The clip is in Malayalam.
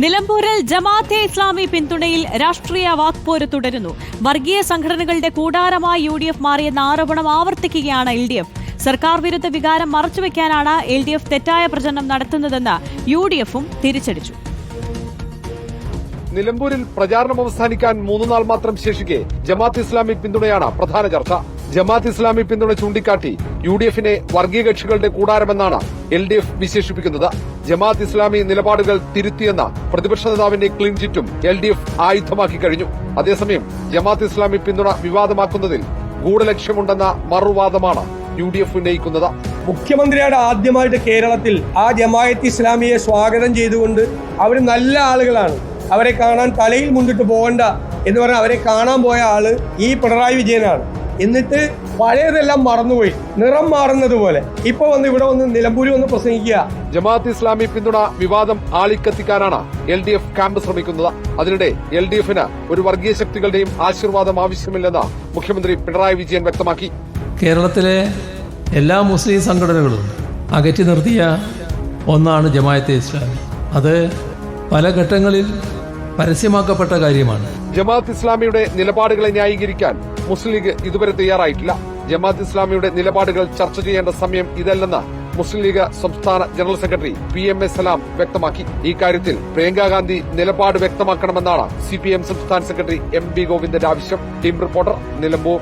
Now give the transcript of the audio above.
നിലമ്പൂരിൽ ജമാഅത്തെ ഇസ്ലാമി പിന്തുണയിൽ രാഷ്ട്രീയ വാക്പോര് തുടരുന്നു. വർഗീയ സംഘടനകളുടെ കൂടാരമായി യു ഡി എഫ് മാറിയെന്ന ആരോപണം ആവർത്തിക്കുകയാണ് എൽ ഡി എഫ് സർക്കാർ വിരുദ്ധ വികാരം മറച്ചുവെക്കാനാണ് എൽ ഡി എഫ് തെറ്റായ പ്രചരണം നടത്തുന്നതെന്ന് യു ഡി എഫും തിരിച്ചടിച്ചു. നിലമ്പൂരിൽ പ്രചാരണം അവസാനിക്കാൻ മൂന്നുനാൾ മാത്രം ശേഷിക്കെ ജമാഅത്ത് ഇസ്ലാമി പിന്തുണയാണ് പ്രധാന ചർച്ച. ജമാഅത്ത് ഇസ്ലാമി പിന്തുണ ചൂണ്ടിക്കാട്ടി യു ഡി എഫിനെ വർഗീയ കക്ഷികളുടെ കൂടാരമെന്നാണ് എൽ ഡി എഫ് വിശേഷിപ്പിക്കുന്നത്. ജമാഅത്ത് ഇസ്ലാമി നിലപാടുകൾ തിരുത്തിയെന്ന പ്രതിപക്ഷ നേതാവിന്റെ ക്ലീൻ ചിറ്റും എൽ ഡി എഫ് ആയുധമാക്കി കഴിഞ്ഞു. അതേസമയം ജമാഅത്ത് ഇസ്ലാമി പിന്തുണ വിവാദമാക്കുന്നതിൽ ഗൂഢലക്ഷ്യമുണ്ടെന്ന മറുവാദമാണ് യു ഡി എഫ് ഉന്നയിക്കുന്നത്. മുഖ്യമന്ത്രിയുടെ ആദ്യമായിട്ട് കേരളത്തിൽ ആ ജമായത്ത് ഇസ്ലാമിയെ സ്വാഗതം ചെയ്തുകൊണ്ട് അവർ നല്ല ആളുകളാണ്. അവരെ കാണാൻ തലയിൽ മുണ്ടിട്ട് പോകണ്ട എന്ന് പറഞ്ഞാൽ അവരെ കാണാൻ പോയ ആൾ ഈ പിണറായി വിജയനാണ്. എന്നിട്ട് പഴയതെല്ലാം മറന്നുപോയി. നിറം മാറുന്നത് പോലെ ഇപ്പൊ വന്ന് ഇവിടെ വന്ന് നിലമ്പൂരി വന്ന് പ്രസംഗിക്കുക. ജമാഅത്ത് ഇസ്ലാമി പിന്തുണ വിവാദം ആളിക്കത്തിക്കാനാണ് എൽ ഡി എഫ് ക്യാമ്പ് ശ്രമിക്കുന്നത്. അതിനിടെ എൽ ഡി എഫിന് ഒരു വർഗീയ ശക്തികളുടെയും ആശീർവാദം ആവശ്യമില്ലെന്ന് മുഖ്യമന്ത്രി പിണറായി വിജയൻ വ്യക്തമാക്കി. കേരളത്തിലെ എല്ലാ മുസ്ലിം സംഘടനകളും അകറ്റി നിർത്തിയ ഒന്നാണ് ജമാഅത്തെ ഇസ്ലാമി. അത് പല ഘട്ടങ്ങളിൽ പരസ്യമാക്കപ്പെട്ട കാര്യമാണ്. ജമാഅത്ത് ഇസ്ലാമിയുടെ നിലപാടുകളെ ന്യായീകരിക്കാൻ മുസ്ലിം ലീഗ് ഇതുവരെ തയ്യാറായിട്ടില്ല. ജമാഅത്ത് ഇസ്ലാമിയുടെ നിലപാടുകൾ ചർച്ച ചെയ്യേണ്ട സമയം ഇതല്ലെന്ന് മുസ്ലിം ലീഗ് സംസ്ഥാന general secretary P M A Salam വ്യക്തമാക്കി. ഇക്കാര്യത്തിൽ പ്രിയങ്കാ ഗാന്ധി നിലപാട് വ്യക്തമാക്കണമെന്നാണ് സി പി എം സംസ്ഥാന സെക്രട്ടറി എം വി ഗോവിന്ദന്റെ ആവശ്യം. Team reporter Nilambur.